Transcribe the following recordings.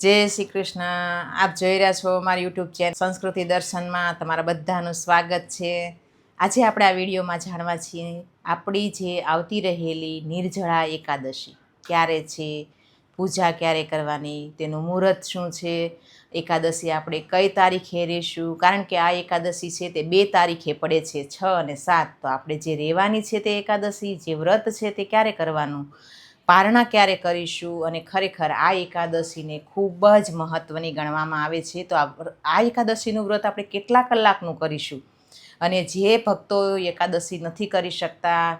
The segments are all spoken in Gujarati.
જય શ્રી કૃષ્ણ. આપ જોઈ રહ્યા છો મારી યુટ્યુબ ચેનલ સંસ્કૃતિ દર્શનમાં. તમારા બધાનું સ્વાગત છે. આજે આપણે આ વિડીયોમાં જાણવા છીએ આપણી જે આવતી રહેલી નિર્જળા એકાદશી. ક્યારે છે? પૂજા ક્યારે કરવાની? તેનું મુહૂર્ત શું છે? એકાદશી આપણે કઈ તારીખે રહેશું? કારણ કે આ એકાદશી છે તે બે તારીખે પડે છે, છ અને સાત. તો આપણે જે રહેવાની છે તે એકાદશી, જે વ્રત છે તે ક્યારે કરવાનું? પારણા ક્યારે કરીશું અને ખરેખર આ એકાદશીને ખૂબ જ મહત્ત્વની ગણવામાં આવે છે. તો આ એકાદશીનું વ્રત આપણે કેટલા કલાકનું કરીશું? અને જે ભક્તો એકાદશી નથી કરી શકતા,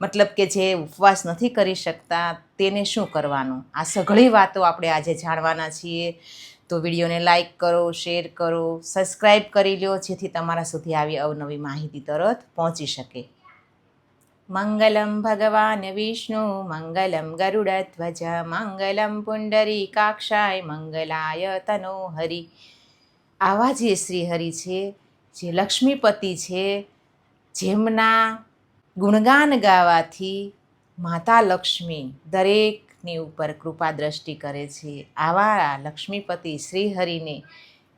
મતલબ કે જે ઉપવાસ નથી કરી શકતા, તેને શું કરવાનું? આ સઘળી વાતો આપણે આજે જાણવાના છીએ. તો વિડીયોને લાઇક કરો, શેર કરો, સબસ્ક્રાઈબ કરી લો, જેથી તમારા સુધી આવી અવનવી માહિતી તરત પહોંચી શકે. મંગલમ ભગવાન વિષ્ણુ મંગલમ ગરુડધ્વજ મંગલમ પુંડરીકાક્ષાય મંગલાય તનો હરિ આવા જે શ્રીહરિ છે, જે લક્ષ્મીપતિ છે, જેમના ગુણગાન ગાવાથી માતા લક્ષ્મી દરેકની ઉપર કૃપા દ્રષ્ટિ કરે છે. આવા લક્ષ્મીપતિ શ્રીહરિને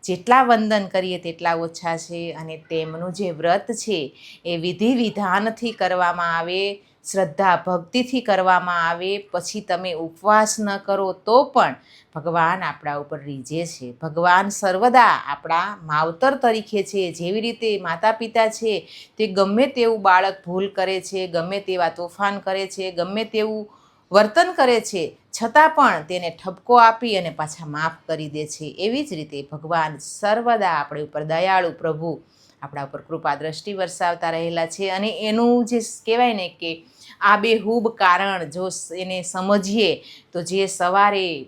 જેટલા વંદન કરીએ તેટલા ઓછા છે અને તેમનું જે વ્રત છે એ વિધિ વિધાનથી કરવામાં આવે, શ્રદ્ધા ભક્તિથી કરવામાં આવે, પછી તમે ઉપવાસ ન કરો તો પણ ભગવાન આપણા ઉપર રીઝે છે. ભગવાન સર્વદા આપણા માવતર તરીકે છે. જેવી રીતે માતા પિતા છે તે ગમે તેવું બાળક ભૂલ કરે છે, ગમે તેવા તોફાન કરે છે, ગમે તેવું વર્તન કરે છે, છતાં પણ તેને ઠપકો આપી અને પાછા માફ કરી દે છે. એવી જ રીતે ભગવાન સર્વદા આપણી ઉપર દયાળુ પ્રભુ આપણા ઉપર કૃપા દ્રષ્ટિ વરસાવતા રહેલા છે અને એનું જે કહેવાય ને કે આબેહૂબ કારણ જો એને સમજીએ તો જે સવારે,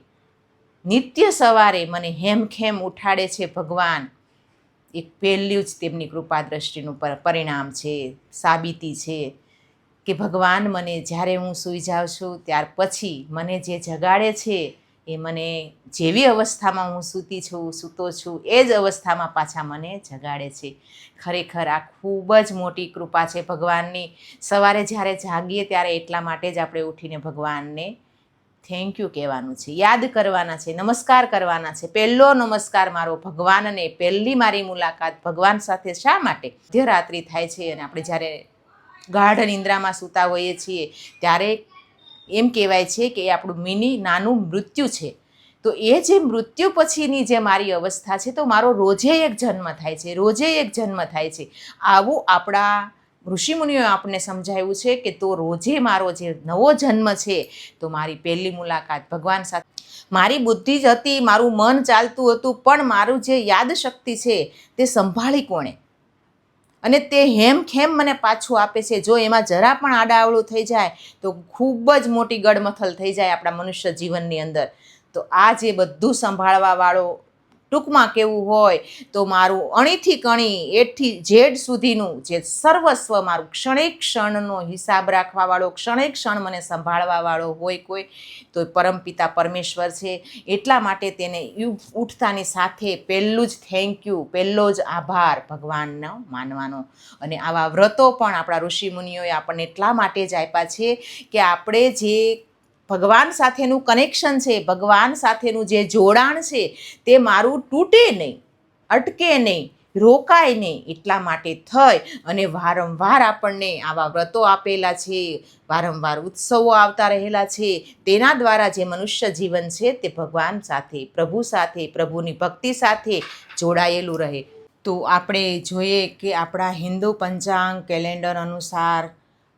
નિત્ય સવારે મને હેમખેમ ઉઠાડે છે ભગવાન, એક પહેલું જ તેમની કૃપા દ્રષ્ટિનું પર- પરિણામ છે, સાબિતી છે. કે ભગવાન મને જ્યારે હું સૂઈ જાઉં છું, ત્યાર પછી મને જે જગાડે છે, એ મને જેવી અવસ્થામાં હું સૂતી છું, સૂતો છું, એ જ અવસ્થામાં પાછા મને જગાડે છે. ખરેખર આ ખૂબ જ મોટી કૃપા છે ભગવાનની. સવારે જ્યારે જાગીએ ત્યારે એટલા માટે જ આપણે ઉઠીને ભગવાનને થેન્ક યુ કહેવાનું છે, યાદ કરવાના છે, નમસ્કાર કરવાના છે. પહેલો નમસ્કાર મારો ભગવાનને, પહેલી મારી મુલાકાત ભગવાન સાથે શા માટે? મધ્યરાત્રિ થાય છે અને આપણે જ્યારે ગાઢ નિંદ્રામાં સૂતા હોઈએ છીએ. ત્યારે એમ કહેવાય છે કે એ આપણું મિની નાનું મૃત્યુ છે. તો એ જે મૃત્યુ પછીની જે મારી અવસ્થા છે, તો મારો રોજે એક જન્મ થાય છે, રોજે એક જન્મ થાય છે. આવું આપણા ઋષિમુનિઓએ આપણને સમજાવ્યું છે કે તો રોજે મારો જે નવો જન્મ છે, તો મારી પહેલી મુલાકાત ભગવાન સાથે. મારી બુદ્ધિ જ હતી, મારું મન ચાલતું હતું, પણ મારું જે યાદશક્તિ છે, તે સંભાળી કોણે? અને તે હેમ ખેમ મને પાછું આપે છે. જો એમાં જરા પણ આડાવળું થઈ જાય, તો ખૂબ જ મોટી ગડમથલ થઈ જાય આપણા મનુષ્ય જીવનની અંદર. તો આ જે બધું સંભાળવાવાળો ટૂંકમાં કેવું હોય તો મારું અણીથી કણી એઠથી જેડ સુધીનું જે સર્વસ્વ મારું ક્ષણે ક્ષણનો હિસાબ રાખવાવાળો ક્ષણે ક્ષણ મને સંભાળવાવાળો હોય કોઈ, તો પરમપિતા પરમેશ્વર છે. એટલા માટે તેને ઉઠતાની સાથે પહેલું જ થેન્ક યુ પહેલો જ આભાર ભગવાનનો માનવાનો. અને આવા વ્રતો પણ આપણા ઋષિમુનિઓએ આપણને એટલા માટે જ આપ્યા છે કે આપણે જે ભગવાન સાથેનું કનેક્શન છે, ભગવાન સાથેનું જે જોડાણ છે, તે મારું તૂટે નહીં, અટકે નહીં, રોકાય નહીં, એટલા માટે થઈ અને વારંવાર આપણને આવા વ્રતો આપેલા છે, વારંવાર ઉત્સવો આવતા રહેલા છે, તેના દ્વારા જે મનુષ્ય જીવન છે, તે ભગવાન સાથે, પ્રભુ સાથે, પ્રભુની ભક્તિ સાથે જોડાયેલું રહે. તો આપણે જોઈએ કે આપણા હિન્દુ પંચાંગ કેલેન્ડર અનુસાર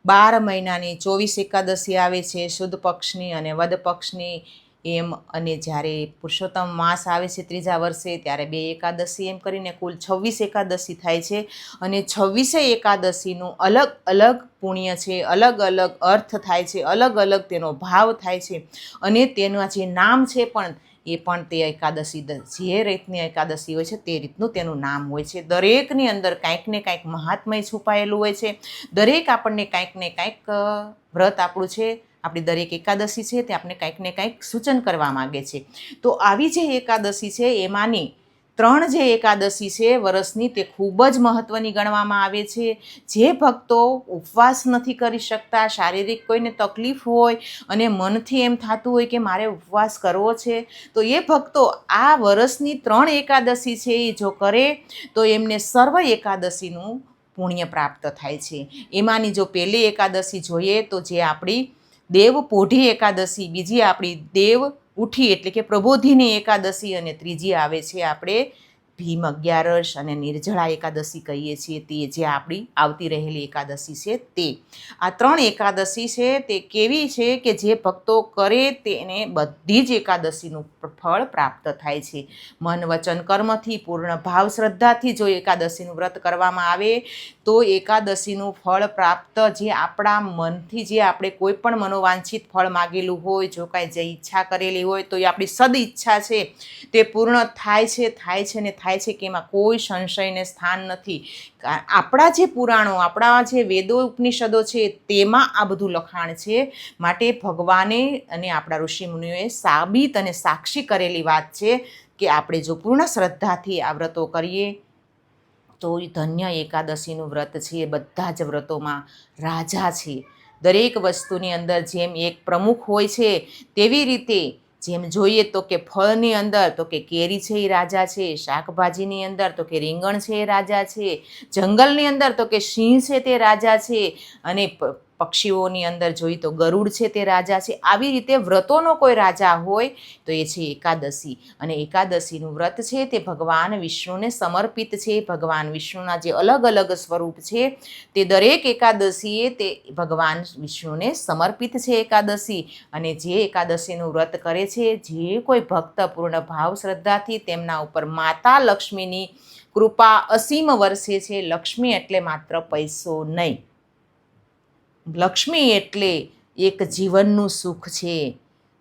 બાર મહિનાની ચોવીસ એકાદશી આવે છે, શુદ્ધ પક્ષની અને વદ પક્ષની એમ. અને જ્યારે પુરુષોત્તમ માસ આવે છે ત્રીજા વર્ષે, ત્યારે બે એકાદશી એમ કરીને કુલ છવ્વીસ એકાદશી થાય છે. અને છવ્વીસે એકાદશીનું અલગ અલગ પુણ્ય છે, અલગ અલગ અર્થ થાય છે, અલગ અલગ તેનો ભાવ થાય છે. અને તેના જે નામ છે પણ એ પણ તે એકાદશી જે રીતની એકાદશી હોય છે તે રીતનું તેનું નામ હોય છે. દરેકની અંદર કાંઈક ને કાંઈક મહાત્મય છુપાયેલું હોય છે. દરેક આપણને કાંઈક ને કાંઈક વ્રત આપણું છે. આપણી દરેક એકાદશી છે તે આપણે કાંઈક ને કાંઈક સૂચન કરવા માગે છે. તો આવી જે એકાદશી છે એમાંની ત્રણ જે એકાદશી છે, વરસની તે ખૂબ જ મહત્ત્વની ગણવામાં આવે છે. જે ભક્તો ઉપવાસ નથી કરી શકતા, શારીરિક કોઈને તકલીફ હોય અને મનથી એમ થતું હોય કે મારે ઉપવાસ કરવો છે, તો એ ભક્તો આ વરસની ત્રણ એકાદશી છે એ જો કરે, તો એમને સર્વ એકાદશીનું પુણ્ય પ્રાપ્ત થાય છે. એમાંની જો પહેલી એકાદશી જોઈએ, તો જે આપણી દેવ પોઢી એકાદશી, બીજી આપણી દેવ ઉઠી એટલે કે પ્રબોધિની એકાદશી અને ત્રીજી આવે છે આપણે ભીમ અગિયારસ અને નિર્જળા એકાદશી કહીએ છીએ તે જે આપણી આવતી રહેલી એકાદશી છે તે. આ ત્રણ એકાદશી છે તે કેવી છે કે જે ભક્તો કરે તેને બધી જ એકાદશીનું ફળ પ્રાપ્ત થાય છે. મન, વચન, કર્મથી પૂર્ણ ભાવ, શ્રદ્ધાથી જો એકાદશીનું વ્રત કરવામાં આવે તો એકાદશીનું ફળ પ્રાપ્ત જે આપણા મનથી જે આપણે કોઈ પણ મનોવાંછિત ફળ માગેલું હોય, જો કાંઈ જે ઈચ્છા કરેલી હોય તો એ આપણી સદ ઈચ્છા છે તે પૂર્ણ થાય છે થાય છે ને થાય છે કે એમાં કોઈ સંશયને સ્થાન નથી. આપણા જે પુરાણો, આપણા જે વેદો ઉપનિષદો છે, તેમાં આ બધું લખાણ છે. માટે ભગવાને અને આપણા ઋષિમુનિઓએ સાબિત અને સાક્ષી કરેલી વાત છે કે આપણે જો પૂર્ણ શ્રદ્ધાથી આ વ્રતો કરીએ, તો ધન્ય એકાદશીનું વ્રત છે. એ બધા જ વ્રતોમાં રાજા છે. દરેક વસ્તુની અંદર જેમ એક પ્રમુખ હોય છે, તેવી રીતે જેમ જોઈએ તો કે ફળની અંદર તો કે કેરી છે એ રાજા છે, શાકભાજીની અંદર તો કે રીંગણ છે એ રાજા છે, જંગલની અંદર તો કે સિંહ છે તે રાજા છે અને પક્ષીઓની અંદર જોઈએ તો ગરુડ છે તે રાજા છે. આવી રીતે વ્રતોનો કોઈ રાજા હોય તો એ છે એકાદશી. અને એકાદશીનું વ્રત છે તે ભગવાન વિષ્ણુને સમર્પિત છે. ભગવાન વિષ્ણુના જે અલગ અલગ સ્વરૂપ છે તે દરેક એકાદશીએ તે ભગવાન વિષ્ણુને સમર્પિત છે એકાદશી. અને જે એકાદશીનું વ્રત કરે છે, જે કોઈ ભક્ત પૂર્ણ ભાવ શ્રદ્ધાથી તેમના ઉપર માતા લક્ષ્મીની કૃપા અસીમ વર્ષે છે. લક્ષ્મી એટલે માત્ર પૈસો નહીં. લક્ષ્મી એટલે એક જીવનનું સુખ છે,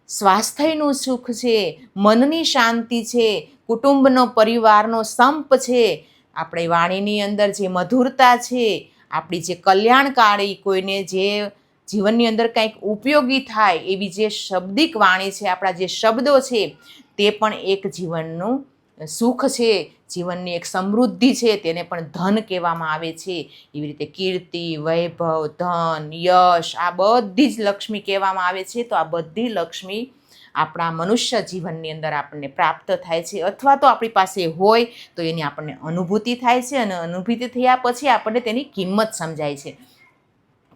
સ્વાસ્થ્યનું સુખ છે, મનની શાંતિ છે, કુટુંબનો પરિવારનો સંપ છે. આપણે વાણીની અંદર જે મધુરતા છે, આપણી જે કલ્યાણકારી કોઈને જે જીવનની અંદર કંઈક ઉપયોગી થાય એવી જે શબ્દિક વાણી છે, આપણા જે શબ્દો છે, તે પણ એક જીવનનું સુખ છે, જીવનની એક સમૃદ્ધિ છે, તેને પણ ધન કહેવામાં આવે છે. એવી રીતે કીર્તિ, વૈભવ, ધન, યશ, આ બધી જ લક્ષ્મી કહેવામાં આવે છે. તો આ બધી લક્ષ્મી આપણા મનુષ્ય જીવનની અંદર આપણને પ્રાપ્ત થાય છે. અથવા તો આપણી પાસે હોય, તો એની આપણને અનુભૂતિ થાય છે અને અનુભૂતિ થયા પછી આપણને તેની કિંમત સમજાય છે.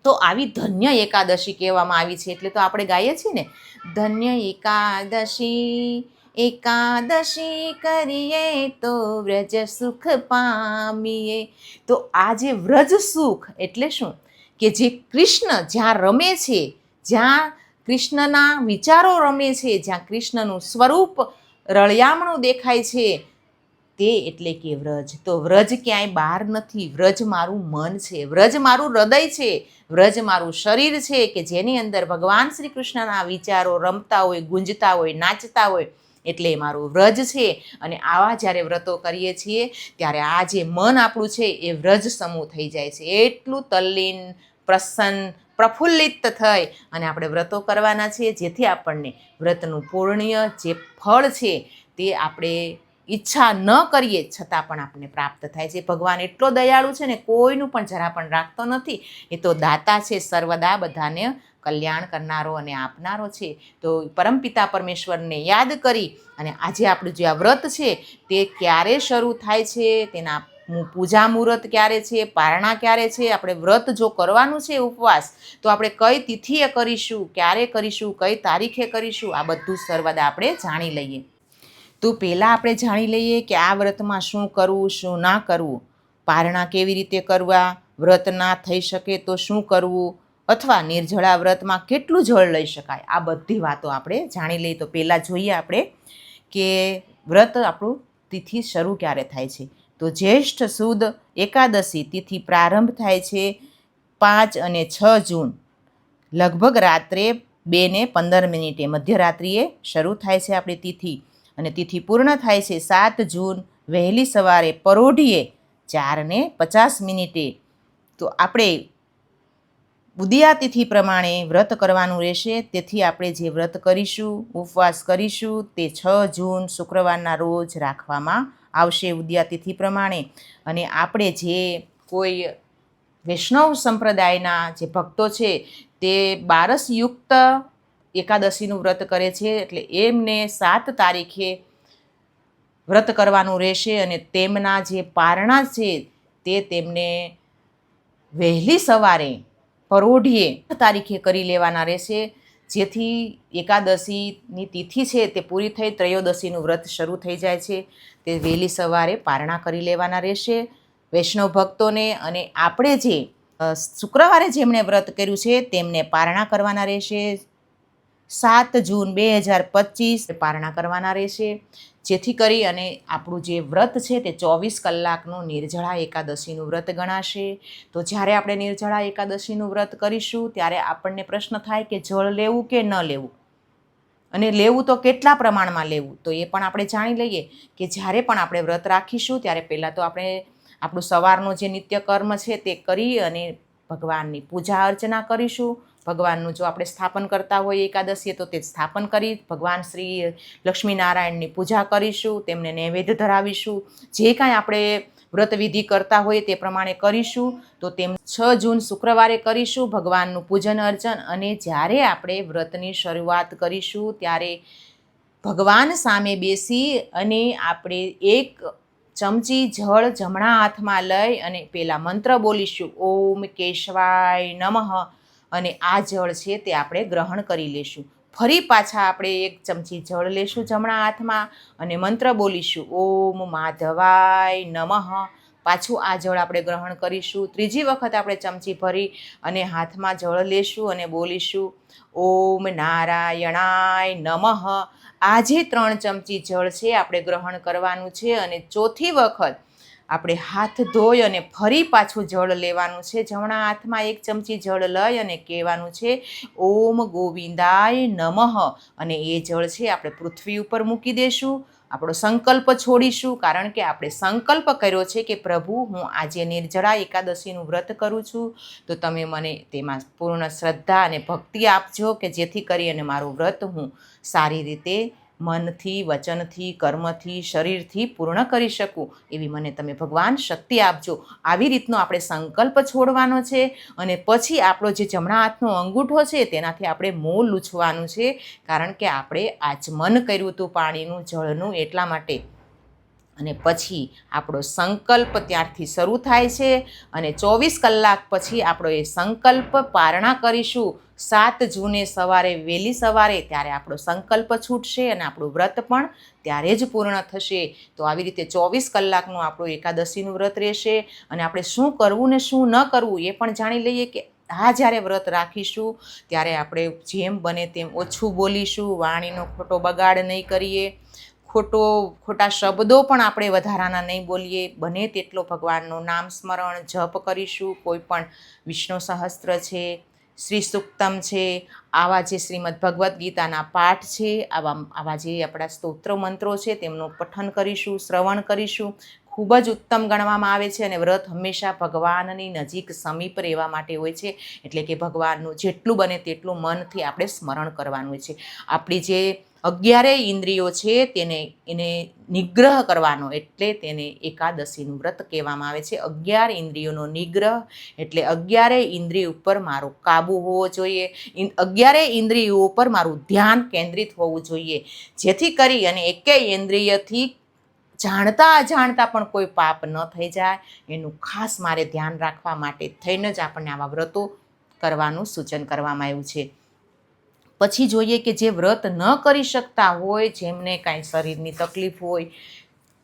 તો આવી ધન્ય એકાદશી કહેવામાં આવી છે. એટલે તો આપણે ગાઈએ છીએ ને, ધન્ય એકાદશી એકાદશી કરીએ તો વ્રજ સુખ પામીએ. તો આ જે વ્રજ સુખ એટલે શું? કે જે કૃષ્ણ જ્યાં રમે છે, જ્યાં કૃષ્ણના વિચારો રમે છે, જ્યાં કૃષ્ણનું સ્વરૂપ રળિયામણું દેખાય છે, તે એટલે કે વ્રજ. તો વ્રજ ક્યાંય બહાર નથી. વ્રજ મારું મન છે. વ્રજ મારું હૃદય છે. વ્રજ મારું શરીર છે કે જેની અંદર ભગવાન શ્રી કૃષ્ણના વિચારો રમતા હોય, ગુંજતા હોય, નાચતા હોય એટલે એ મારું વ્રજ છે અને આવા જ્યારે વ્રતો કરીએ છીએ, ત્યારે આ જે મન આપણું છે એ વ્રજ સમૂહ થઈ જાય છે. એટલું તલ્લીન, પ્રસન્ન, પ્રફુલ્લિત થઈ અને આપણે વ્રતો કરવાના છીએ, જેથી આપણને વ્રતનું પૂર્ણ્ય જે ફળ છે તે આપણે ઈચ્છા ન કરીએ છતાં પણ આપણને પ્રાપ્ત થાય છે. ભગવાન એટલો દયાળુ છે ને કોઈનું પણ જરા પણ રાખતો નથી. એ તો દાતા છે, સર્વદા બધાને કલ્યાણ કરનારો અને આપનારો છે, તો પરમપિતા પરમેશ્વરને યાદ કરી અને આજે આપણું જે આ વ્રત છે, તે ક્યારે શરૂ થાય છે, તેના પૂજા મુહૂર્ત ક્યારે છે, પારણા ક્યારે છે, આપણે વ્રત જો કરવાનું છે ઉપવાસ, તો આપણે કઈ તિથિએ કરીશું, ક્યારે કરીશું, કઈ તારીખે કરીશું, આ બધું સર્વદા આપણે જાણી લઈએ. તો પહેલાં આપણે જાણી લઈએ કે આ વ્રતમાં શું કરવું, શું ના કરવું, પારણા કેવી રીતે કરવા, વ્રત ના થઈ શકે તો શું કરવું અથવા નિર્જળા વ્રતમાં કેટલું જળ લઈ શકાય? આ બધી વાતો આપણે જાણી લઈએ. તો પહેલાં જોઈએ આપણે કે વ્રત આપણું તિથિ શરૂ ક્યારે થાય છે? તો જ્યેષ્ઠ, સુદ, એકાદશી તિથિ પ્રારંભ થાય છે પાંચ અને છ જૂન. લગભગ રાત્રે બે ને પંદર મિનિટે મધ્યરાત્રિએ શરૂ થાય છે આપણી તિથિ. અને તિથિ પૂર્ણ થાય છે સાત જૂન. વહેલી સવારે પરોઢીએ ચાર ને પચાસ મિનિટે. તો આપણે ઉદયા તિથિ પ્રમાણે વ્રત કરવાનું રહેશે. તેથી આપણે જે વ્રત કરીશું, ઉપવાસ કરીશું, તે છ જૂન શુક્રવારના રોજ રાખવામાં આવશે ઉદ્યાતિથિ પ્રમાણે. અને આપણે જે કોઈ વૈષ્ણવ સંપ્રદાયના જે ભક્તો છે, તે બારસયુક્ત એકાદશીનું વ્રત કરે છે. એટલે એમને સાત તારીખે વ્રત કરવાનું રહેશે અને તેમના જે પારણા છે, તે તેમને વહેલી સવારે પરોઢીએ તારીખે કરી લેવાના રહેશે. જેથી એકાદશીની તિથિ છે તે પૂરી થઈ, ત્રયોદશીનું વ્રત શરૂ થઈ જાય છે. તે વહેલી સવારે પારણા કરી લેવાના રહેશે. વૈષ્ણવ ભક્તોને અને આપણે જે શુક્રવારે જેમણે વ્રત કર્યું છે તેમને પારણા કરવાના રહેશે. સાત જૂન બે હજાર પચીસ પારણા કરવાના રહેશે. જેથી કરી અને આપણું જે વ્રત છે તે ચોવીસ કલાકનું નિર્જળા એકાદશીનું વ્રત ગણાશે. તો જ્યારે આપણે નિર્જળા એકાદશીનું વ્રત કરીશું, ત્યારે આપણને પ્રશ્ન થાય કે જળ લેવું કે ન લેવું? અને લેવું તો કેટલા પ્રમાણમાં લેવું? તો એ પણ આપણે જાણી લઈએ કે જ્યારે પણ આપણે વ્રત રાખીશું, ત્યારે પહેલાં તો આપણે આપણું સવારનું જે નિત્ય કર્મ છે તે કરી અને ભગવાનની પૂજા અર્ચના કરીશું. ભગવાનનું જો આપણે સ્થાપન કરતા હોઈએ એકાદશીએ, તો તે સ્થાપન કરી ભગવાન શ્રી લક્ષ્મીનારાયણની પૂજા કરીશું, તેમને નૈવેદ્ય ધરાવીશું. જે કાંઈ આપણે વ્રતવિધિ કરતા હોઈએ તે પ્રમાણે કરીશું. તો તેમ છ જૂન શુક્રવારે કરીશું ભગવાનનું પૂજન અર્ચન અને જ્યારે આપણે વ્રતની શરૂઆત કરીશું, ત્યારે ભગવાન સામે બેસી અને આપણે એક ચમચી જળ જમણા હાથમાં લઈ અને પેલા મંત્ર બોલીશું, ઓમ કેશવાય નમઃ. અને આ જળ છે તે આપણે ગ્રહણ કરી લેશું. ફરી પાછા આપણે એક ચમચી જળ લેશું જમણા હાથમાં અને મંત્ર બોલીશું, ઓમ માધવાય નમઃ. પાછું આ જળ આપણે ગ્રહણ કરીશું. ત્રીજી વખત આપણે ચમચી ભરી અને હાથમાં જળ લેશું અને બોલીશું, ઓમ નારાયણાય નમઃ. આ જે ત્રણ ચમચી જળ છે આપણે ગ્રહણ કરવાનું છે અને ચોથી વખત આપણે હાથ ધોઈ અને ફરી પાછું જળ લેવાનું છે. જમણા હાથમાં એક ચમચી જળ લઈ અને કહેવાનું છે, ઓમ ગોવિંદાય નમઃ. અને એ જળ છે, આપણે પૃથ્વી ઉપર મૂકી દેશું. આપણો સંકલ્પ છોડીશું, કારણ કે આપણે સંકલ્પ કર્યો છે કે, પ્રભુ, હું આજે નિર્જળા એકાદશીનું વ્રત કરું છું. તો તમે મને તેમાં પૂર્ણ શ્રદ્ધા અને ભક્તિ આપજો કે જેથી કરી અને મારું વ્રત હું સારી રીતે મનથી, વચનથી, કર્મથી, શરીરથી પૂર્ણ કરી શકું એવી મને તમે ભગવાન શક્તિ આપજો. આવી રીતનો આપણે સંકલ્પ છોડવાનો છે અને પછી આપણો જે જમણા હાથનો અંગૂઠો છે તેનાથી આપણે મોં લૂછવાનું છે. કારણ કે આપણે આચમન કર્યું હતું પાણીનું, જળનું, એટલા માટે. અને પછી આપણો સંકલ્પ ત્યારથી શરૂ થાય છે અને ચોવીસ કલાક પછી આપણો એ સંકલ્પ પારણા કરીશું. સાત જૂને સવારે વહેલી સવારે ત્યારે આપણો સંકલ્પ છૂટશે અને આપણું વ્રત પણ ત્યારે જ પૂર્ણ થશે. તો આવી રીતે ચોવીસ કલાકનું આપણું એકાદશીનું વ્રત રહેશે અને આપણે શું કરવું ને શું ન કરવું એ પણ જાણી લઈએ કે આ જ્યારે વ્રત રાખીશું ત્યારે આપણે જેમ બને તેમ ઓછું બોલીશું, વાણીનો ખોટો બગાડ નહીં કરીએ. ખોટો, ખોટા શબ્દો પણ આપણે વધારાના નહીં બોલીએ. બને તેટલો ભગવાનનું નામ સ્મરણ, જપ કરીશું. કોઈ પણ વિષ્ણુ સહસ્ત્ર છે, શ્રી સુક્તમ છે, આવા જે શ્રીમદ ભગવદ્ ગીતાના પાઠ છે, આવા આવા જે આપણા સ્તોત્ર, મંત્રો છે, તેમનું પઠન કરીશું, શ્રવણ કરીશું. ખૂબ જ ઉત્તમ ગણવામાં આવે છે અને વ્રત હંમેશા ભગવાનની નજીક સમીપ રહેવા માટે હોય છે. એટલે કે ભગવાનનું જેટલું બને તેટલું મનથી આપણે સ્મરણ કરવાનું હોય છે. આપણી જે અગિયારેય ઇન્દ્રિયો છે તેને એને નિગ્રહ કરવાનો એટલે તેને એકાદશીનું વ્રત કહેવામાં આવે છે. અગિયાર ઇન્દ્રિયોનો નિગ્રહ એટલે અગિયારેય ઇન્દ્રિય ઉપર મારો કાબુ હોવો જોઈએ. અગિયારે ઇન્દ્રિયો ઉપર મારું ધ્યાન કેન્દ્રિત હોવું જોઈએ. જેથી કરી અને એકેય ઇન્દ્રિયથી જાણતા અજાણતા પણ કોઈ પાપ ન થઈ જાય. એનું ખાસ મારે ધ્યાન રાખવા માટે થઈને જ આપણને આવા વ્રતો કરવાનું સૂચન કરવામાં આવ્યું છે. પછી જોઈએ કે જે વ્રત ન કરી શકતા હોય, જેમને કાંઈ શરીરની તકલીફ હોય,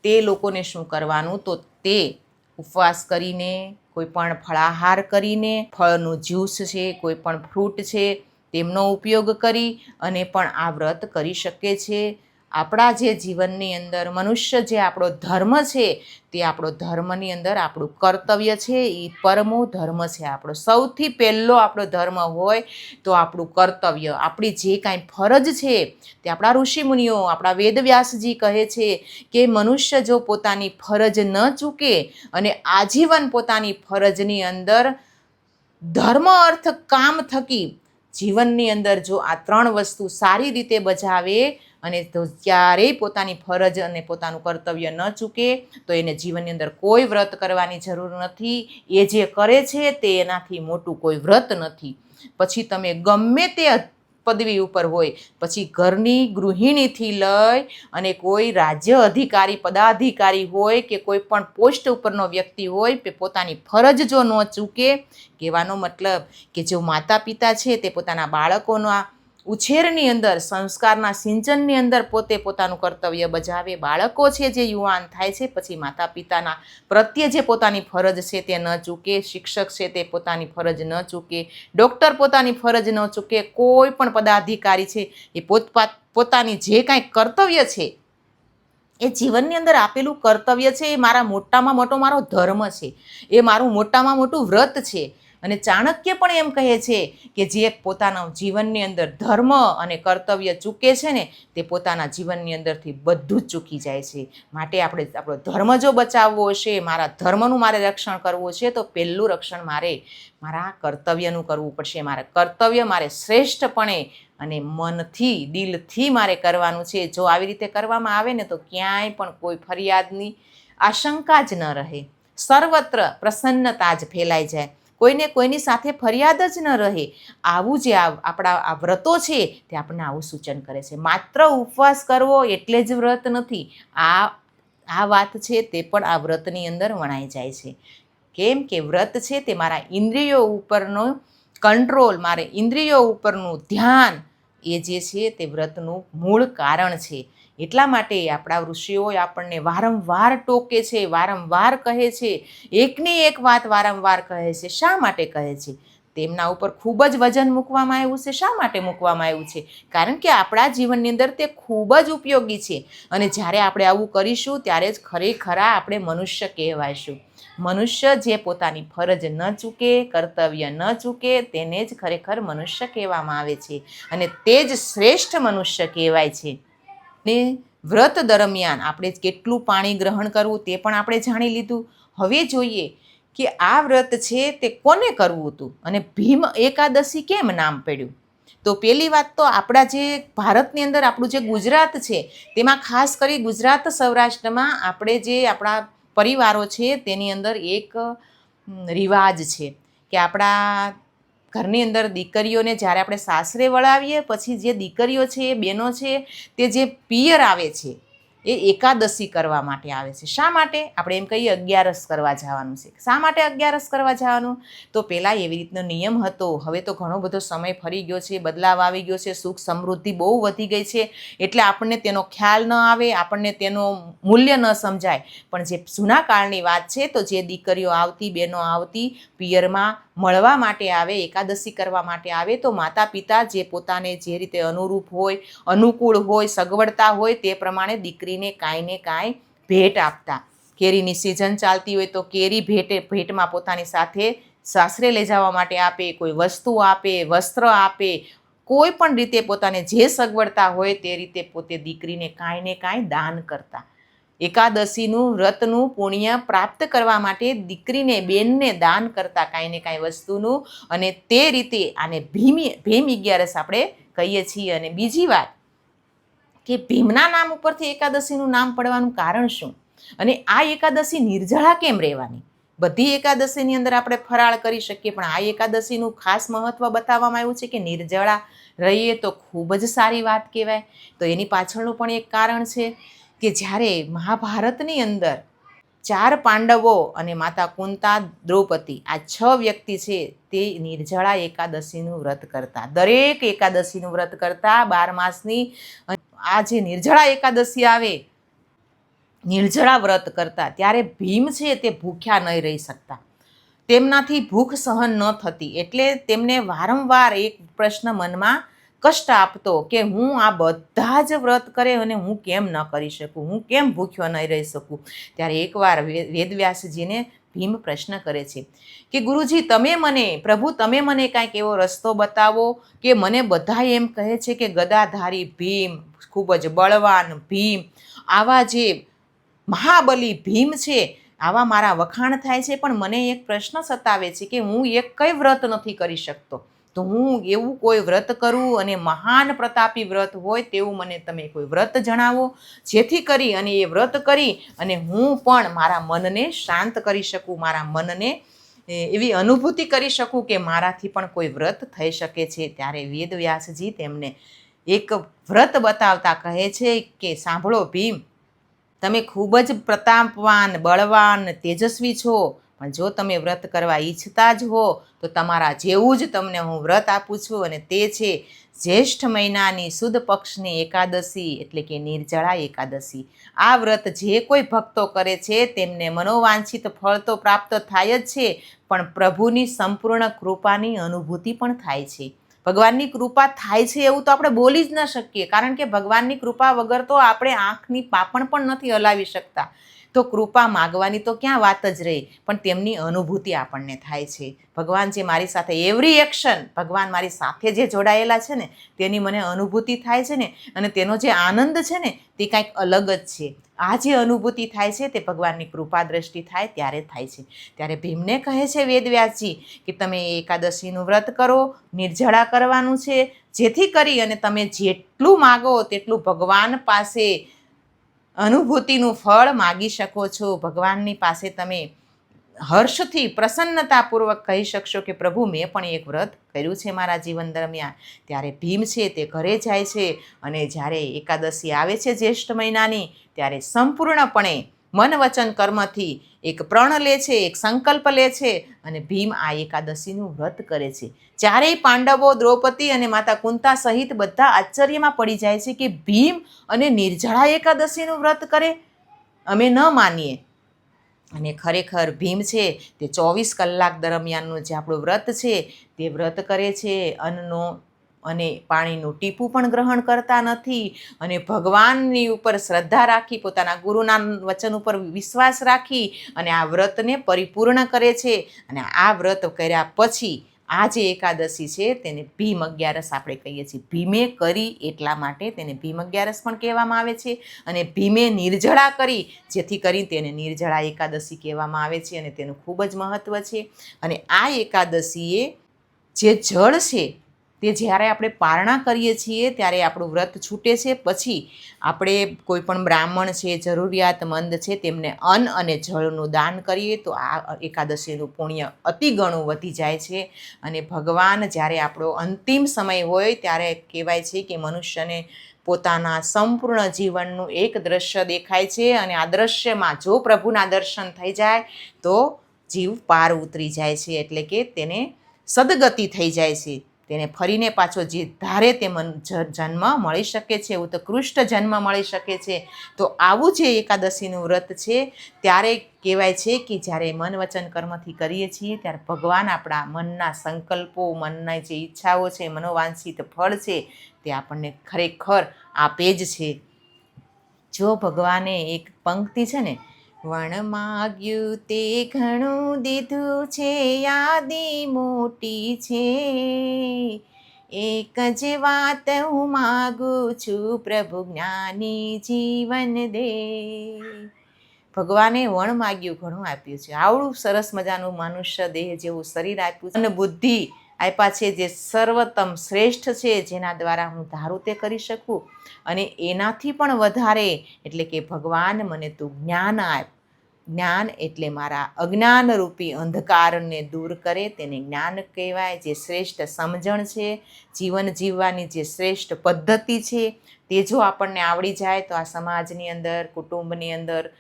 તે લોકોને શું કરવાનું? તો તે ઉપવાસ કરીને, કોઈ પણ ફળાહાર કરીને, ફળનું જ્યુસ છે, કોઈ પણ ફ્રૂટ છે, તેમનો ઉપયોગ કરી અને પણ આ વ્રત કરી શકે છે. આપણા જે જીવનની અંદર મનુષ્ય જે આપણો ધર્મ છે, તે આપણો ધર્મની અંદર આપણું કર્તવ્ય છે એ પરમો ધર્મ છે આપણો. સૌથી પહેલો આપણો ધર્મ હોય તો આપણું કર્તવ્ય. આપણી જે કાંઈ ફરજ છે, તે આપણા ઋષિમુનિઓ, આપણા વેદવ્યાસજી કહે છે કે મનુષ્ય જો પોતાની ફરજ ન ચૂકે અને આજીવન પોતાની ફરજની અંદર ધર્મ અર્થ કામ થકી જીવનની અંદર જો આ ત્રણ વસ્તુ સારી રીતે બજાવે અને તો ક્યારેય પોતાની ફરજ અને પોતાનું કર્તવ્ય ન ચૂકે, તો એને જીવનની અંદર કોઈ વ્રત કરવાની જરૂર નથી. એ જે કરે છે તે એનાથી મોટું કોઈ વ્રત નથી. પછી તમે ગમે તે પદવી ઉપર હોય, પછી ઘરની ગૃહિણીથી લઈ અને કોઈ રાજ્ય અધિકારી, પદાધિકારી હોય કે કોઈ પણ પોસ્ટ ઉપરનો વ્યક્તિ હોય તે પોતાની ફરજ જો ન ચૂકે, કહેવાનો મતલબ કે જો માતા પિતા છે તે પોતાના બાળકોના ઉછેરની અંદર, સંસ્કારના સિંચનની અંદર પોતે પોતાનું કર્તવ્ય બજાવે. બાળકો છે જે યુવાન થાય છે, પછી માતા પિતાના પ્રત્યે જે પોતાની ફરજ છે તે ન ચૂકે, શિક્ષક છે તે પોતાની ફરજ ન ચૂકે, ડૉક્ટર પોતાની ફરજ ન ચૂકે, કોઈ પણ પદાધિકારી છે એ પોતપાત પોતાની જે કાંઈ કર્તવ્ય છે, એ જીવનની અંદર આપેલું કર્તવ્ય છે એ મારા મોટામાં મોટો મારો ધર્મ છે. એ મારું મોટામાં મોટું વ્રત છે. અને ચાણક્ય પણ એમ કહે છે કે જે પોતાના જીવનની અંદર ધર્મ અને કર્તવ્ય ચૂકે છે ને, તે પોતાના જીવનની અંદરથી બધું જ ચૂકી જાય છે. માટે આપણે આપણો ધર્મ જો બચાવવો હશે, મારા ધર્મનું મારે રક્ષણ કરવું છે તો પહેલું રક્ષણ મારે મારા કર્તવ્યનું કરવું પડશે. મારા કર્તવ્ય મારે શ્રેષ્ઠપણે અને મનથી, દિલથી મારે કરવાનું છે. જો આવી રીતે કરવામાં આવે ને, તો ક્યાંય પણ કોઈ ફરિયાદની આશંકા જ ન રહે. સર્વત્ર પ્રસન્નતા જ ફેલાઈ જાય. કોઈને કોઈની સાથે ફરિયાદ જ ન રહે. આવું જે આપણા આ વ્રતો છે તે આપણને આવું સૂચન કરે છે. માત્ર ઉપવાસ કરવો એટલે જ વ્રત નથી. આ આ વાત છે તે પણ આ વ્રતની અંદર વણાઈ જાય છે. કેમ કે વ્રત છે તે મારા ઇન્દ્રિયો ઉપરનો કંટ્રોલ, મારે ઇન્દ્રિયો ઉપરનું ધ્યાન એ જે છે તે વ્રતનું મૂળ કારણ છે. એટલા માટે આપણા ઋષિઓ આપણને વારંવાર ટોકે છે, વારંવાર કહે છે, એકની એક વાત વારંવાર કહે છે, શા માટે કહે છે? તેમના ઉપર ખૂબ જ વજન મૂકવામાં આવ્યું છે, શા માટે મૂકવામાં આવ્યું છે? કારણ કે આપણા જીવનની અંદર તે ખૂબ જ ઉપયોગી છે અને જ્યારે આપણે આવું કરીશું, ત્યારે જ ખરેખરા આપણે મનુષ્ય કહેવાયશું મનુષ્ય જે પોતાની ફરજ ન ચૂકે, કર્તવ્ય ન ચૂકે, તેને જ ખરેખર મનુષ્ય કહેવામાં આવે છે અને તે જ શ્રેષ્ઠ મનુષ્ય કહેવાય છે. ને વ્રત દરમિયાન આપણે કેટલું પાણી ગ્રહણ કરવું તે પણ આપણે જાણી લીધું. હવે જોઈએ કે આ વ્રત છે તે કોને કરવું હતું અને ભીમ એકાદશી કેમ નામ પડ્યું? તો પહેલી વાત તો આપણા જે ભારતની અંદર આપણું જે ગુજરાત છે તેમાં ખાસ કરી ગુજરાત સૌરાષ્ટ્રમાં આપણે જે આપણા પરિવારો છે તેની અંદર એક રિવાજ છે કે આપણા ઘરની અંદર દીકરીઓને જ્યારે આપણે સાસરે વળાવીએ, પછી જે દીકરીઓ છે, એ બહેનો છે, તે જે પિયર આવે છે, એ એકાદશી કરવા માટે આવે છે. શા માટે? આપણે એમ કહીએ અગિયારસ કરવા જવાનું છે. શા માટે અગિયારસ કરવા જવાનું? તો પહેલાં એવી રીતનો નિયમ હતો. હવે તો ઘણો બધો સમય ફરી ગયો છે, બદલાવ આવી ગયો છે, સુખ સમૃદ્ધિ બહુ વધી ગઈ છે, એટલે આપણને તેનો ખ્યાલ ન આવે, આપણને તેનો મૂલ્ય ન સમજાય. પણ જે જૂના કાળની વાત છે, તો જે દીકરીઓ આવતી, બહેનો આવતી, પિયરમાં મળવા માટે આવે, એકાદશી કરવા માટે આવે, તો માતા પિતા જે પોતાને જે રીતે અનુરૂપ હોય, અનુકૂળ હોય, સગવડતા હોય, તે પ્રમાણે દીકરીને કાંઈ ને કાંઈ ભેટ આપતા. કેરીની સિઝન ચાલતી હોય તો કેરી ભેટે, ભેટમાં પોતાની સાથે સાસરે લઈ જવા માટે આપે, કોઈ વસ્તુ આપે, વસ્ત્ર આપે, કોઈ પણ રીતે પોતાને જે સગવડતા હોય તે રીતે પોતે દીકરીને કાંઈ ને કાંઈ દાન કરતા. એકાદશીનું વ્રતનું પુણ્ય પ્રાપ્ત કરવા માટે દીકરીને, બેનને દાન કરતા કાંઈ ને કાંઈ વસ્તુનું અને તે રીતે આને ભીમી, ભીમ અગિયારસ આપણે કહીએ છીએ. અને બીજી વાત કે ભીમના નામ ઉપરથી એકાદશીનું નામ પડવાનું કારણ શું? અને આ એકાદશી નિર્જળા કેમ રહેવાની? બધી એકાદશીની અંદર આપણે ફરાળ કરી શકીએ, પણ આ એકાદશીનું ખાસ મહત્ત્વ બતાવવામાં આવ્યું છે કે નિર્જળા રહીએ તો ખૂબ જ સારી વાત કહેવાય. તો એની પાછળનું પણ એક કારણ છે કે જ્યારે મહાભારતની અંદર ચાર પાંડવો અને માતા કુંતા, દ્રૌપદી આ છ વ્યક્તિ છે તે નિર્જળા એકાદશીનું વ્રત કરતા. દરેક એકાદશીનું વ્રત કરતા બાર માસની આ જે નિર્જળા એકાદશી આવે, નિર્જળા વ્રત કરતા, ત્યારે ભીમ છે તે ભૂખ્યા નહીં રહી શકતા. તેમનાથી ભૂખ સહન ન થતી, એટલે તેમને વારંવાર એક પ્રશ્ન મનમાં કષ્ટ આપતો કે હું આ બધા જ વ્રત કરે અને હું કેમ ન કરી શકું? હું કેમ ભૂખ્યો નહીં રહી શકું? ત્યારે એકવાર વેદવ્યાસજીને ભીમ પ્રશ્ન કરે છે કે ગુરુજી, તમે મને, પ્રભુ, તમે મને કાંઈક એવો રસ્તો બતાવો કે મને બધા એમ કહે છે કે ગદાધારી ભીમ, ખૂબ જ બળવાન ભીમ, આવા જે મહાબલી ભીમ છે, આવા મારા વખાણ થાય છે, પણ મને એક પ્રશ્ન સતાવે છે કે હું એક કઈ વ્રત નથી કરી શકતો? તો હું એવું કોઈ વ્રત કરું અને મહાન પ્રતાપી વ્રત હોય તેવું મને તમે કોઈ વ્રત જણાવો, જેથી કરી અને એ વ્રત કરી અને હું પણ મારા મનને શાંત કરી શકું, મારા મનને એવી અનુભૂતિ કરી શકું કે મારાથી પણ કોઈ વ્રત થઈ શકે છે. ત્યારે વેદવ્યાસજી તેમને એક વ્રત બતાવતા કહે છે કે, સાંભળો ભીમ, તમે ખૂબ જ પ્રતાપવાન, બળવાન, તેજસ્વી છો. પણ જો તમે વ્રત કરવા ઈચ્છતા જ હો, તો તમારા જેવું જ તમને હું વ્રત આપું છું અને તે છે જ્યેષ્ઠ મહિનાની સુદ પક્ષની એકાદશી, એટલે કે નિર્જળા એકાદશી. આ વ્રત જે કોઈ ભક્તો કરે છે, તેમને મનોવાંછિત ફળ તો પ્રાપ્ત થાય જ છે, પણ પ્રભુની સંપૂર્ણ કૃપાની અનુભૂતિ પણ થાય છે. ભગવાનની કૃપા થાય છે એવું તો આપણે બોલી જ ન શકીએ, કારણ કે ભગવાનની કૃપા વગર તો આપણે આંખની પાપણ પણ નથી હલાવી શકતા. તો કૃપા માગવાની તો ક્યાં વાત જ રહી, પણ તેમની અનુભૂતિ આપણને થાય છે. ભગવાન જે મારી સાથે એવરી એક્શન ભગવાન મારી સાથે જે જોડાયેલા છે ને, તેની મને અનુભૂતિ થાય છે ને, અને તેનો જે આનંદ છે ને, તે કાંઈક અલગ જ છે. આ જે અનુભૂતિ થાય છે, તે ભગવાનની કૃપા દ્રષ્ટિ થાય, ત્યારે થાય છે. ત્યારે ભીમને કહે છે વેદવ્યાસજી કે તમે એકાદશીનું વ્રત કરો, નિર્જળા કરવાનું છે, જેથી કરી અને તમે જેટલું માગો, તેટલું ભગવાન પાસે અનુભૂતિનું ફળ માગી શકો છો. ભગવાનની પાસે તમે હર્ષથી પ્રસન્નતાપૂર્વક કહી શકશો કે, પ્રભુ, મેં પણ એક વ્રત કર્યું છે મારા જીવન દરમિયાન. ત્યારે ભીમ છે તે ઘરે જાય છે અને જ્યારે એકાદશી આવે છે જ્યેષ્ઠ મહિનાની, ત્યારે સંપૂર્ણપણે મન વચન કર્મથી એક પ્રણ લે છે, એક સંકલ્પ લે છે અને ભીમ આ એકાદશીનું વ્રત કરે છે. ચારેય પાંડવો, દ્રૌપદી અને માતા કુંતા સહિત બધા આશ્ચર્યમાં પડી જાય છે કે ભીમ અને નિર્જળા એકાદશીનું વ્રત કરે. અમે ન માનીએ. અને ખરેખર ભીમ છે તે ચોવીસ કલાક દરમિયાનનું જે આપણું વ્રત છે તે વ્રત કરે છે. અન્નનો અને પાણીનું ટીપું પણ ગ્રહણ કરતા નથી અને ભગવાનની ઉપર શ્રદ્ધા રાખી, પોતાના ગુરુના વચન ઉપર વિશ્વાસ રાખી અને આ વ્રતને પરિપૂર્ણ કરે છે. અને આ વ્રત કર્યા પછી આ જે એકાદશી છે, તેને ભીમ અગિયારસ આપણે કહીએ છીએ. ભીમે કરી એટલા માટે તેને ભીમ અગિયારસ પણ કહેવામાં આવે છે અને ભીમે નિર્જળા કરી, જેથી કરી તેને નિર્જળા એકાદશી કહેવામાં આવે છે અને તેનું ખૂબ જ મહત્ત્વ છે. અને આ એકાદશીએ જે જળ છે તે જ્યારે આપણે પારણા કરીએ છીએ, ત્યારે આપણું વ્રત છૂટે છે. પછી આપણે કોઈ પણ બ્રાહ્મણ છે જરૂરિયાતમંદ છે, તેમને અન્ન અને જળનું દાન કરીએ, તો આ એકાદશીનું પુણ્ય અતિ ગણું વધી જાય છે. અને ભગવાન જ્યારે આપણો અંતિમ સમય હોય, ત્યારે કહેવાય છે કે મનુષ્યને પોતાના સંપૂર્ણ જીવનનું એક દ્રશ્ય દેખાય છે અને આ દ્રશ્યમાં જો પ્રભુના દર્શન થઈ જાય, તો જીવ પાર ઉતરી જાય છે, એટલે કે તેને સદગતિ થઈ જાય છે. તેને ફરીને પાછો જે ધારે તે મન જન્મ મળી શકે છે, ઉત્કૃષ્ટ જન્મ મળી શકે છે. તો આવું જે એકાદશીનું વ્રત છે, ત્યારે કહેવાય છે કે જ્યારે મન વચન કર્મથી કરીએ છીએ, ત્યારે ભગવાન આપણા મનના સંકલ્પો, મનના જે ઈચ્છાઓ છે, મનોવાંછિત ફળ છે, તે આપણને ખરેખર આપે જ છે. જો ભગવાને એક પંક્તિ છે ને વણ માગ્યું તે ઘણું દીધું છે, યાદી મોટી છે. એક જ વાત હું માગું છું, પ્રભુ જ્ઞાની જીવન દે. ભગવાને વણ માગ્યું, ઘણું આપ્યું છે. આવડું સરસ મજાનું મનુષ્ય દેહ જેવું શરીર આપ્યું અને બુદ્ધિ આપ્યા છે જે સર્વોત્તમ શ્રેષ્ઠ છે, જેના દ્વારા હું ધારું તે કરી શકું. અને એનાથી પણ વધારે, એટલે કે ભગવાન મને તું જ્ઞાન આપ. જ્ઞાન એટલે મારા અજ્ઞાનરૂપી અંધકારને દૂર કરે, તેને જ્ઞાન કહેવાય. જે શ્રેષ્ઠ સમજણ છે, જીવન જીવવાની જે શ્રેષ્ઠ પદ્ધતિ છે, તે જો આપણને આવડી જાય, તો આ સમાજની અંદર, કુટુંબની અંદર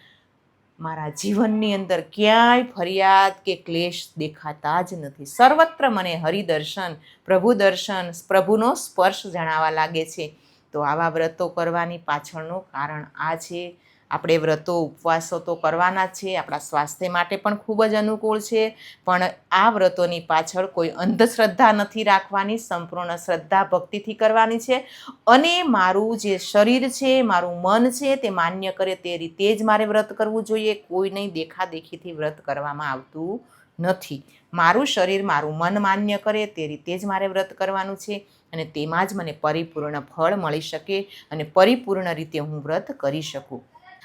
મારા જીવનની અંદર ક્યાંય ફરિયાદ કે ક્લેશ દેખાતા જ નથી. સર્વત્ર મને હરિદર્શન, પ્રભુ દર્શન, પ્રભુનો સ્પર્શ જણાવા લાગે છે. તો આવા વ્રતો કરવાની પાછળનું કારણ આ છે આપણે વ્રતો ઉપવાસો તો કરવાના છે, આપણા સ્વાસ્થ્ય માટે પણ ખૂબ જ અનુકૂળ છે, પણ આ વ્રતોની પાછળ કોઈ અંધશ્રદ્ધા નથી રાખવાની, સંપૂર્ણ શ્રદ્ધા ભક્તિથી કરવાની છે. અને મારું જે શરીર છે, મારું મન છે, તે માન્ય કરે તે રીતે જ મારે વ્રત કરવું જોઈએ, કોઈ નહીં દેખાદેખીથી વ્રત કરવામાં આવતું નથી. મારું શરીર, મારું મન માન્ય કરે તે રીતે જ મારે વ્રત કરવાનું છે અને તેમાં જ મને પરિપૂર્ણ ફળ મળી શકે અને પરિપૂર્ણ રીતે હું વ્રત કરી શકું.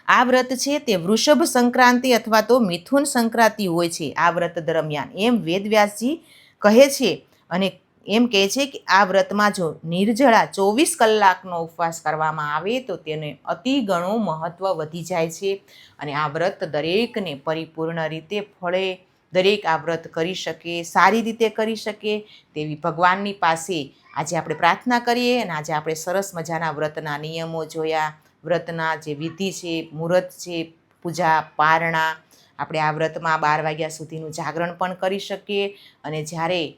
આ વ્રત છે તે વૃષભ સંક્રાંતિ અથવા તો મિથુન સંક્રાંતિ હોય છે આ વ્રત દરમિયાન. એમ વેદવ્યાસજી કહે છે અને એમ કહે છે કે આ વ્રતમાં જો નિર્જળા ચોવીસ કલાકનો ઉપવાસ કરવામાં આવે તો તેને અતિ ઘણું મહત્ત્વ વધી જાય છે અને આ વ્રત દરેકને પરિપૂર્ણ રીતે ફળે. દરેક આ વ્રત કરી શકે, સારી રીતે કરી શકે તેવી ભગવાનની પાસે આજે આપણે પ્રાર્થના કરીએ અને આજે આપણે સરસ મજાના વ્રતના નિયમો જોયા. વ્રતના જે વિધિ છે, મુહૂર્ત છે, પૂજા પારણા, આપણે આ વ્રતમાં બાર વાગ્યા સુધીનું જાગરણ પણ કરી શકીએ અને જ્યારે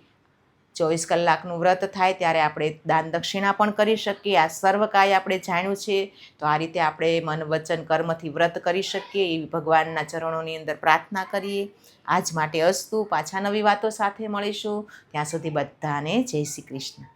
ચોવીસ કલાકનું વ્રત થાય ત્યારે આપણે દાન દક્ષિણા પણ કરી શકીએ. આ સર્વ કાંઈ આપણે જાણ્યું છે, તો આ રીતે આપણે મન, વચન, કર્મથી વ્રત કરી શકીએ, એવી ભગવાનના ચરણોની અંદર પ્રાર્થના કરીએ. આજ માટે અસ્તુ. પાછા નવી વાતો સાથે મળીશું. ત્યાં સુધી બધાને જય શ્રી કૃષ્ણ.